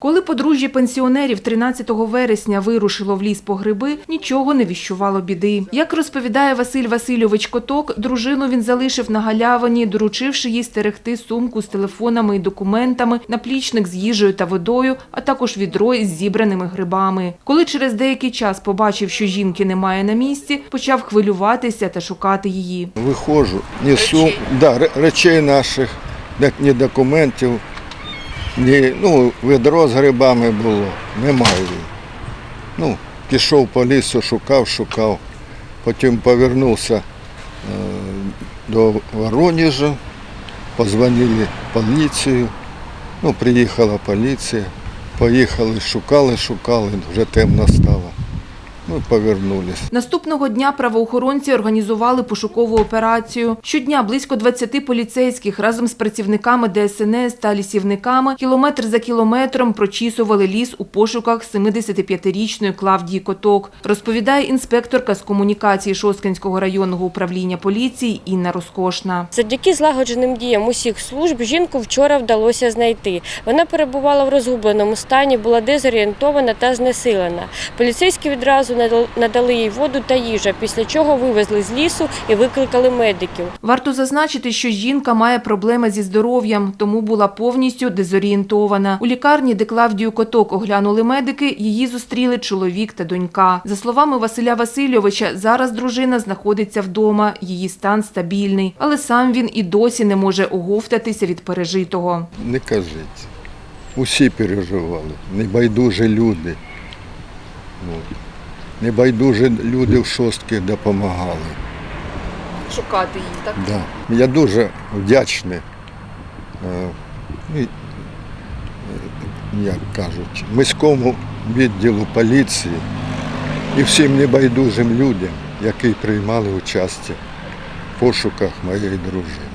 Коли подружжя пенсіонерів 13 вересня вирушило в ліс по гриби, нічого не віщувало біди. Як розповідає Василь Васильович Коток, дружину він залишив на галявині, доручивши їй стерегти сумку з телефонами і документами, наплічник з їжею та водою, а також відро із зібраними грибами. Коли через деякий час побачив, що жінки немає на місці, почав хвилюватися та шукати її. Виходжу, несу да, речей наших, ні документів, ні, ну, ведро з грибами було, немає. Ну, пішов по лісу, шукав, шукав. Потім повернувся е, до Воронежа, позвонили поліцію. Ну, приїхала поліція, поїхали, шукали, шукали, вже темно стало. Ну, повернулись. Наступного дня правоохоронці організували пошукову операцію. Щодня близько 20 поліцейських разом з працівниками ДСНС та лісівниками кілометр за кілометром прочісували ліс у пошуках 75-річної Клавдії Коток, розповідає інспекторка з комунікації Шосткинського районного управління поліції Інна Розкошна. Завдяки злагодженим діям усіх служб жінку вчора вдалося знайти. Вона перебувала в розгубленому стані, була дезорієнтована та знесилена. Поліцейські відразу надали їй воду та їжа, після чого вивезли з лісу і викликали медиків. Варто зазначити, що жінка має проблеми зі здоров'ям, тому була повністю дезорієнтована. У лікарні, де Клавдію Коток оглянули медики, її зустріли чоловік та донька. За словами Василя Васильовича, зараз дружина знаходиться вдома, її стан стабільний, але сам він і досі не може оговтатися від пережитого. Не кажіть. Усі переживали, небайдужі люди. Небайдужі люди в шостки допомагали. Шукати її, так? Да. Я дуже вдячний, е, як кажуть, міському відділу поліції і всім небайдужим людям, які приймали участь в пошуках моєї дружини.